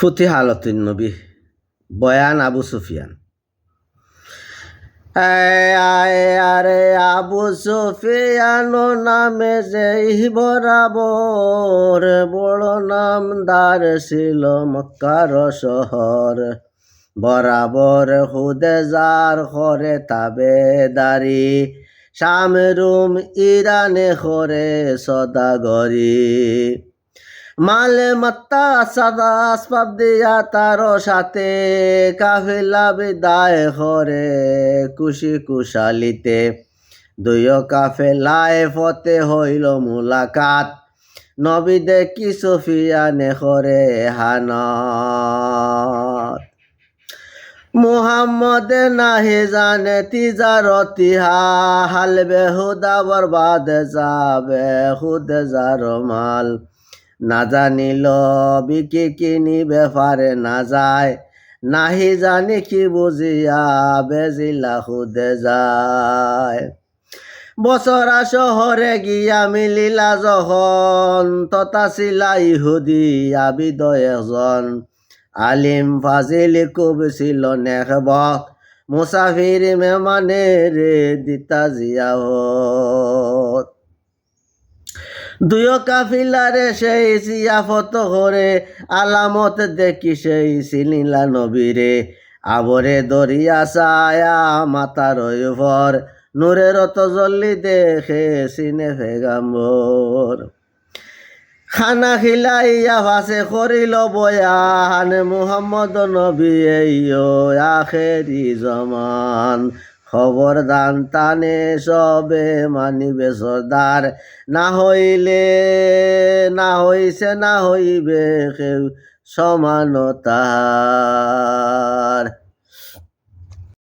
ফুতি হালতুন নবী, বয়ান আবু সুফিয়ান। আরে আবু সুফিয়ান, নামে যেই বরাবর বড় নামদার ছিল মক্কার শহর। বরাবর হুদে যার খরে তাবেদারি, শামরুম ইরানে খরে সদাগরি। মালে মাত্তা সাদা আসবাব দিয়া তার সাথে কাফিলা বিদায় করে কুশি কুশালিতে। দুইও কাফেলায় ফতে হইল মুলাকাত নবী দেখি সফিয়ানে করে হানত। মুহাম্মদ নাহি জানে তিজারতি হাল বেহুদা বরবাদ যাবে হুদ যার মাল। না জানিল বিকি কিনি ব্যাপারে না যায়। নাহি জানি কি বুঝিয়া বেজিলা হুদে যায়। বছরা শহরে গিয়া মিলিলা যখন ততা ছিলা ইহুদি আবিদ এজন আলিম ফাজিল খুব ছিল নেখবত মুসাফির মেমানে রে দিতা জিয়াহত। দুয়ো কাফিলারে সেই জিয়াফত করে, আলামত দেখি সেই চিনিলা নবীরে। আবরে দরিয়া ছায়া মাতার উপর, নূরের তজল্লি দেখে চিনে ফেগাম্বর খানা খিলাইয়া ভাসে করিল বয়ান, মুহাম্মদ নবী আখেরি জমান। খবর দান তানে সবে মানিবে সর্দার। না হইলে না হইছে না হইবে সমানতা